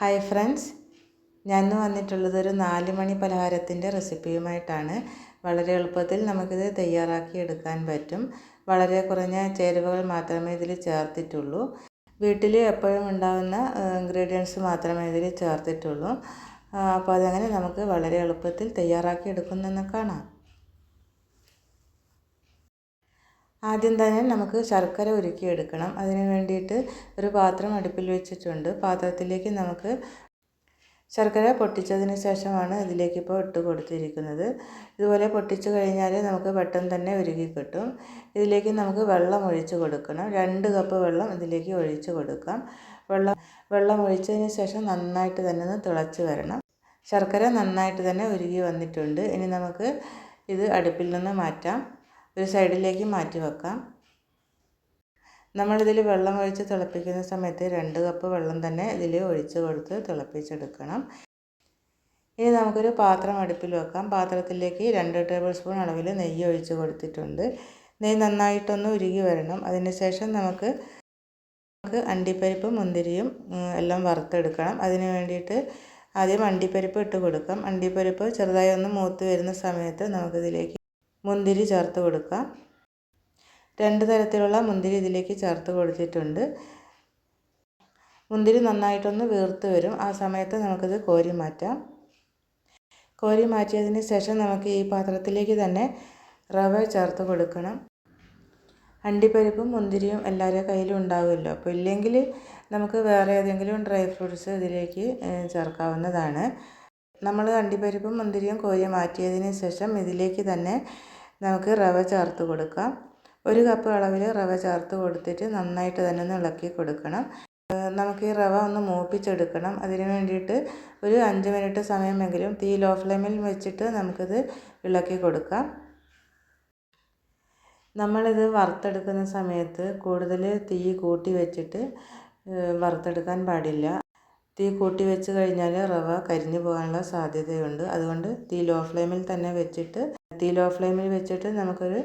Hi friends. ഞാൻ വന്നിട്ടുള്ളത് ഒരു നാല് മണി പലഹാരത്തിന്റെ റെസിപ്പിയുമായിട്ടാണ്. വളരെ എളുപ്പത്തിൽ നമുക്കിത് തയ്യാറാക്കി എടുക്കാൻ പറ്റും. വളരെ കുറഞ്ഞ ചേരുവകൾ മാത്രമേ ഇതിൽ ചേർത്തിട്ടുള്ളൂ. വീട്ടിൽ എപ്പോഴും ഉണ്ടാകുന്ന ഇൻഗ്രീഡിയൻസ് മാത്രമേ ഇതിൽ ചേർത്തിട്ടുള്ളൂ. അപ്പോൾ അതങ്ങനെ നമുക്ക് വളരെ എളുപ്പത്തിൽ തയ്യാറാക്കി എടുക്കുന്നെന്ന് കാണാം. ആദ്യം തന്നെ നമുക്ക് ശർക്കര ഉരുക്കി എടുക്കണം അതിന് വേണ്ടിയിട്ട് ഒരു പാത്രം അടുപ്പിൽ വെച്ചിട്ടുണ്ട്. പാത്രത്തിലേക്ക് നമുക്ക് ശർക്കര പൊട്ടിച്ചതിന് ശേഷമാണ് ഇതിലേക്ക് ഇപ്പോൾ ഇട്ട് കൊടുത്തിരിക്കുന്നത്. ഇതുപോലെ പൊട്ടിച്ച് കഴിഞ്ഞാൽ നമുക്ക് പെട്ടെന്ന് തന്നെ ഉരുകി കിട്ടും. ഇതിലേക്ക് നമുക്ക് വെള്ളം ഒഴിച്ച് കൊടുക്കണം. രണ്ട് കപ്പ് വെള്ളം ഇതിലേക്ക് ഒഴിച്ച് കൊടുക്കാം. വെള്ളം വെള്ളം ഒഴിച്ചതിന് ശേഷം നന്നായിട്ട് തന്നെ ഒന്ന് തിളച്ച് വരണം. ശർക്കര നന്നായിട്ട് തന്നെ ഉരുകി വന്നിട്ടുണ്ട്. ഇനി നമുക്ക് ഇത് അടുപ്പിൽ നിന്ന് മാറ്റാം. ഒരു സൈഡിലേക്ക് മാറ്റി വെക്കാം. നമ്മളിതിൽ വെള്ളം ഒഴിച്ച് തിളപ്പിക്കുന്ന സമയത്ത് രണ്ട് കപ്പ് വെള്ളം തന്നെ ഇതിൽ ഒഴിച്ച് കൊടുത്ത് തിളപ്പിച്ചെടുക്കണം. ഇനി നമുക്കൊരു പാത്രം അടുപ്പിൽ വെക്കാം. പാത്രത്തിലേക്ക് രണ്ട് ടേബിൾ സ്പൂൺ അളവിൽ നെയ്യ് ഒഴിച്ച് കൊടുത്തിട്ടുണ്ട്. നെയ്യ് നന്നായിട്ടൊന്ന് ഉരുകി വരണം. അതിനുശേഷം നമുക്ക് നമുക്ക് അണ്ടിപ്പരിപ്പും മുന്തിരിയും എല്ലാം വറുത്തെടുക്കണം. അതിന് വേണ്ടിയിട്ട് ആദ്യം അണ്ടിപ്പരിപ്പ് ഇട്ട് കൊടുക്കാം. അണ്ടിപ്പരിപ്പ് ചെറുതായി ഒന്ന് മൂത്ത് വരുന്ന സമയത്ത് നമുക്കിതിലേക്ക് മുന്തിരി ചേർത്ത് കൊടുക്കാം രണ്ട് തരത്തിലുള്ള മുന്തിരി ഇതിലേക്ക് ചേർത്ത് കൊടുത്തിട്ടുണ്ട്. മുന്തിരി നന്നായിട്ടൊന്ന് വീർത്ത് വരും. ആ സമയത്ത് നമുക്കിത് കോരി മാറ്റാം. കോരി മാറ്റിയതിന് ശേഷം നമുക്ക് ഈ പാത്രത്തിലേക്ക് തന്നെ റവ ചേർത്ത് കൊടുക്കണം. അണ്ടിപ്പരിപ്പും മുന്തിരിയും എല്ലാവരുടെ കയ്യിലും ഉണ്ടാവുമല്ലോ. അപ്പോൾ ഇല്ലെങ്കിൽ നമുക്ക് വേറെ ഏതെങ്കിലും ഡ്രൈ ഫ്രൂട്ട്സ് ഇതിലേക്ക് ചേർക്കാവുന്നതാണ്. നമ്മൾ അണ്ടിപ്പരിപ്പും മുന്തിരിയും കോരി മാറ്റിയതിന് ശേഷം ഇതിലേക്ക് തന്നെ നമുക്ക് റവ ചേർത്ത് കൊടുക്കാം. ഒരു കപ്പ് അളവിൽ റവ ചേർത്ത് കൊടുത്തിട്ട് നന്നായിട്ട് തന്നെ ഒന്ന് ഇളക്കി കൊടുക്കണം. നമുക്ക് ഈ റവ ഒന്ന് മൂപ്പിച്ചെടുക്കണം. അതിന് വേണ്ടിയിട്ട് ഒരു അഞ്ച് മിനിറ്റ് സമയമെങ്കിലും തീ ലോ ഫ്ലെയിമിൽ വെച്ചിട്ട് നമുക്കിത് ഇളക്കി കൊടുക്കാം. നമ്മളിത് വറുത്തെടുക്കുന്ന സമയത്ത് കൂടുതൽ തീ കൂട്ടി വെച്ചിട്ട് വറുത്തെടുക്കാൻ പാടില്ല. തീ കൂട്ടി വെച്ച് കഴിഞ്ഞാൽ റവ കരിഞ്ഞു പോകാനുള്ള സാധ്യതയുണ്ട്. അതുകൊണ്ട് തീ ലോ ഫ്ലെയിമിൽ തന്നെ വെച്ചിട്ട് തീ ലോ ഫ്ലെയിമിൽ വെച്ചിട്ട് നമുക്കൊരു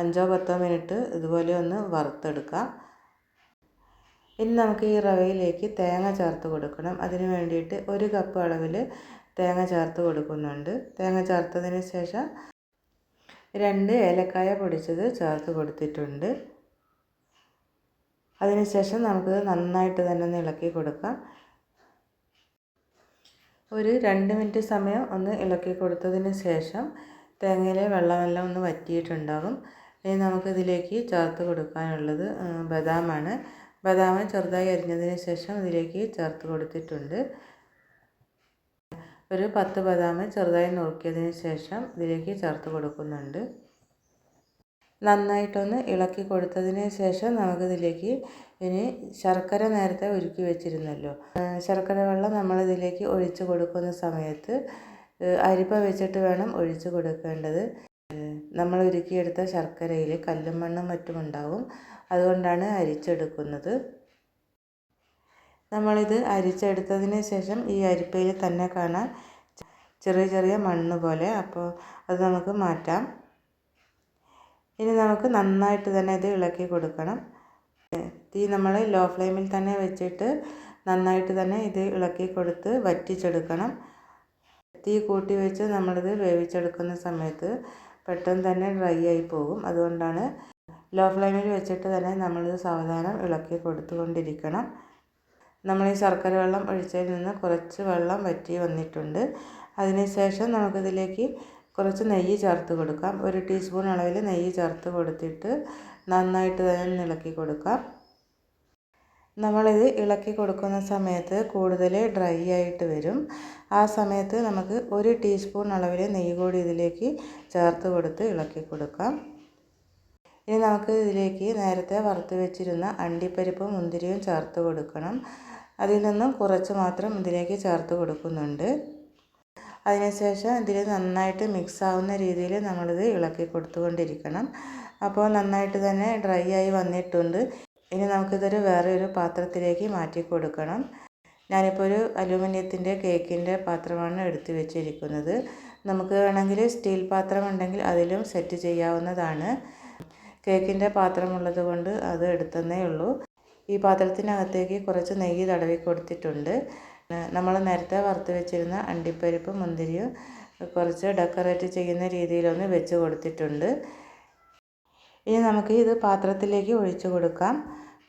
അഞ്ചോ പത്തോ മിനിറ്റ് ഇതുപോലെ ഒന്ന് വറുത്തെടുക്കാം. ഇനി നമുക്ക് ഈ റവയിലേക്ക് തേങ്ങ ചേർത്ത് കൊടുക്കണം. അതിന് വേണ്ടിയിട്ട് ഒരു കപ്പ് അളവിൽ തേങ്ങ ചേർത്ത് കൊടുക്കുന്നുണ്ട്. തേങ്ങ ചേർത്തതിന് ശേഷം രണ്ട് ഏലക്കായ പൊടിച്ചത് ചേർത്ത് കൊടുത്തിട്ടുണ്ട്. അതിനുശേഷം നമുക്ക് നന്നായിട്ട് തന്നെ ഒന്ന് ഇളക്കി കൊടുക്കാം. ഒരു രണ്ട് മിനിറ്റ് സമയം ഒന്ന് ഇളക്കി കൊടുത്തതിന് ശേഷം തേങ്ങയിലെ വെള്ളമെല്ലാം ഒന്ന് വറ്റിയിട്ടുണ്ടാകും. ഇനി നമുക്കിതിലേക്ക് ചേർത്ത് കൊടുക്കാനുള്ളത് ബദാമാണ്. ബദാം ചെറുതായി അരിഞ്ഞതിന് ശേഷം ഇതിലേക്ക് ചേർത്ത് കൊടുത്തിട്ടുണ്ട്. ഒരു പത്ത് ബദാം ചെറുതായി നുറുക്കിയതിന് ശേഷം ഇതിലേക്ക് ചേർത്ത് കൊടുക്കുന്നുണ്ട്. നന്നായിട്ടൊന്ന് ഇളക്കി കൊടുത്തതിന് ശേഷം നമുക്കിതിലേക്ക് ഇനി ശർക്കര നേരത്തെ ഒരുക്കി വെച്ചിരുന്നല്ലോ. ശർക്കര വെള്ളം നമ്മളിതിലേക്ക് ഒഴിച്ച് കൊടുക്കുന്ന സമയത്ത് അരിപ്പ വെച്ചിട്ട് വേണം ഒഴിച്ച് കൊടുക്കേണ്ടത്. നമ്മൾ ഉരുക്കിയെടുത്ത ശർക്കരയിൽ കല്ലും മണ്ണും മറ്റും ഉണ്ടാവും. അതുകൊണ്ടാണ് അരിച്ചെടുക്കുന്നത്. നമ്മളിത് അരിച്ചെടുത്തതിന് ശേഷം ഈ അരിപ്പയിൽ തന്നെ കാണാം. ചെറിയ ചെറിയ മണ്ണ് പോലെ. അപ്പോൾ അത് നമുക്ക് മാറ്റാം. ഇനി നമുക്ക് നന്നായിട്ട് തന്നെ ഇത് ഇളക്കി കൊടുക്കണം. തീ നമ്മൾ ലോ ഫ്ലെയിമിൽ തന്നെ വെച്ചിട്ട് നന്നായിട്ട് തന്നെ ഇത് ഇളക്കി കൊടുത്ത് വറ്റിച്ചെടുക്കണം. തീ കൂട്ടി വെച്ച് നമ്മളിത് വേവിച്ചെടുക്കുന്ന സമയത്ത് പെട്ടെന്ന് തന്നെ ഡ്രൈ ആയി പോകും. അതുകൊണ്ടാണ് ലോ ഫ്ലെയിമിൽ വെച്ചിട്ട് തന്നെ നമ്മളിത് സാവധാനം ഇളക്കി കൊടുത്തുകൊണ്ടിരിക്കണം. നമ്മൾ ഈ ശർക്കര വെള്ളം ഒഴിച്ചതിൽ നിന്ന് കുറച്ച് വെള്ളം വറ്റി വന്നിട്ടുണ്ട്. അതിനുശേഷം നമുക്കിതിലേക്ക് കുറച്ച് നെയ്യ് ചേർത്ത് കൊടുക്കാം. ഒരു ടീസ്പൂൺ അളവിൽ നെയ്യ് ചേർത്ത് കൊടുത്തിട്ട് നന്നായിട്ട് തന്നെ ഇളക്കി കൊടുക്കാം. നമ്മളിത് ഇളക്കി കൊടുക്കുന്ന സമയത്ത് കൂടുതൽ ഡ്രൈ ആയിട്ട് വരും. ആ സമയത്ത് നമുക്ക് ഒരു ടീസ്പൂൺ അളവിൽ നെയ്യ് കൂടി ഇതിലേക്ക് ചേർത്ത് കൊടുത്ത് ഇളക്കി കൊടുക്കാം. ഇനി നമുക്ക് ഇതിലേക്ക് നേരത്തെ വറുത്ത് വെച്ചിരുന്ന അണ്ടിപ്പരിപ്പും മുന്തിരിയും ചേർത്ത് കൊടുക്കണം. അതിൽ നിന്നും കുറച്ച് മാത്രം ഇതിലേക്ക് ചേർത്ത് കൊടുക്കുന്നുണ്ട്. അതിനുശേഷം ഇതിൽ നന്നായിട്ട് മിക്സ് ആവുന്ന രീതിയിൽ നമ്മളിത് ഇളക്കി കൊടുത്തുകൊണ്ടിരിക്കണം. അപ്പോൾ നന്നായിട്ട് തന്നെ ഡ്രൈ ആയി വന്നിട്ടുണ്ട്. ഇനി നമുക്കിതൊരു വേറെ ഒരു പാത്രത്തിലേക്ക് മാറ്റി കൊടുക്കണം. ഞാനിപ്പോൾ ഒരു അലൂമിനിയത്തിന്റെ കേക്കിന്റെ പാത്രമാണ് എടുത്ത് വെച്ചിരിക്കുന്നത്. നമുക്ക് വേണമെങ്കിൽ സ്റ്റീൽ പാത്രം ഉണ്ടെങ്കിൽ അതിലും സെറ്റ് ചെയ്യാവുന്നതാണ്. കേക്കിന്റെ പാത്രമുള്ളത് കൊണ്ട് അത് എടുത്തതേ ഉള്ളൂ. ഈ പാത്രത്തിനകത്തേക്ക് കുറച്ച് നെയ്യ് തടവി കൊടുത്തിട്ടുണ്ട്. നമ്മൾ നേരത്തെ വറുത്ത് വെച്ചിരുന്ന അണ്ടിപ്പരിപ്പ് മുന്തിരിയും കുറച്ച് ഡെക്കറേറ്റ് ചെയ്യുന്ന രീതിയിലൊന്ന് വെച്ച് കൊടുത്തിട്ടുണ്ട്. ഇനി നമുക്ക് ഇത് പാത്രത്തിലേക്ക് ഒഴിച്ചു കൊടുക്കാം.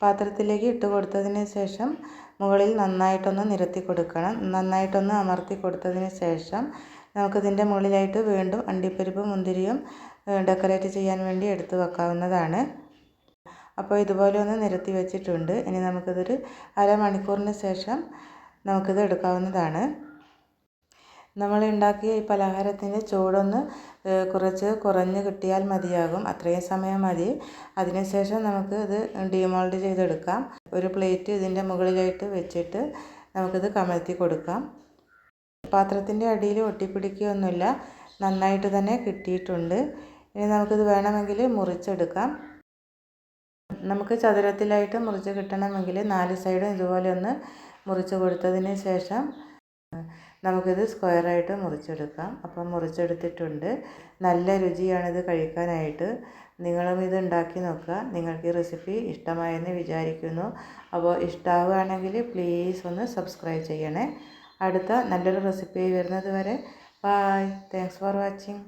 പാത്രത്തിലേക്ക് ഇട്ട് കൊടുത്തതിന് ശേഷം മുകളിൽ നന്നായിട്ടൊന്ന് നിരത്തി കൊടുക്കണം. നന്നായിട്ടൊന്ന് അമർത്തി കൊടുത്തതിന് ശേഷം നമുക്കിതിന്റെ മുകളിലായിട്ട് വീണ്ടും അണ്ടിപ്പരിപ്പ് മുന്തിരിയും ഡെക്കറേറ്റ് ചെയ്യാൻ വേണ്ടി എടുത്തു വെക്കാവുന്നതാണ്. അപ്പോൾ ഇതുപോലെ ഒന്ന് നിരത്തി വെച്ചിട്ടുണ്ട്. ഇനി നമുക്കിതൊരു അരമണിക്കൂറിന് ശേഷം നമുക്കിത് എടുക്കാവുന്നതാണ്. നമ്മൾ ഉണ്ടാക്കിയ ഈ പലഹാരത്തിന്റെ ചൂടൊന്ന് കുറച്ച് കുറഞ്ഞ് കിട്ടിയാൽ മതിയാകും. അത്രയും സമയം മതി. അതിനുശേഷം നമുക്ക് ഇത് ഡീമോൾഡ് ചെയ്തെടുക്കാം. ഒരു പ്ലേറ്റ് ഇതിന്റെ മുകളിലായിട്ട് വെച്ചിട്ട് നമുക്കിത് കമഴ്ത്തി കൊടുക്കാം. പാത്രത്തിന്റെ അടിയിൽ ഒട്ടിപ്പിടിക്കുകയൊന്നുമില്ല. നന്നായിട്ട് തന്നെ കിട്ടിയിട്ടുണ്ട്. ഇനി നമുക്കിത് വേണമെങ്കിൽ മുറിച്ചെടുക്കാം. നമുക്ക് ചതുരത്തിലായിട്ട് മുറിച്ച് കിട്ടണമെങ്കിൽ നാല് സൈഡും ഇതുപോലെ ഒന്ന് മുറിച്ച് കൊടുത്തതിന് ശേഷം നമുക്കിത് സ്ക്വയറായിട്ട് മുറിച്ചെടുക്കാം. അപ്പം മുറിച്ചെടുത്തിട്ടുണ്ട്. നല്ല രുചിയാണിത് കഴിക്കാനായിട്ട്. നിങ്ങളും ഇത് ഉണ്ടാക്കി നോക്കുക. നിങ്ങൾക്ക് ഈ റെസിപ്പി ഇഷ്ടമായെന്ന് വിചാരിക്കുന്നു. അപ്പോൾ ഇഷ്ടമാവുകയാണെങ്കിൽ പ്ലീസ് ഒന്ന് സബ്സ്ക്രൈബ് ചെയ്യണേ. അടുത്ത നല്ലൊരു റെസിപ്പി വരുന്നത് വരെ. Bye thanks for watching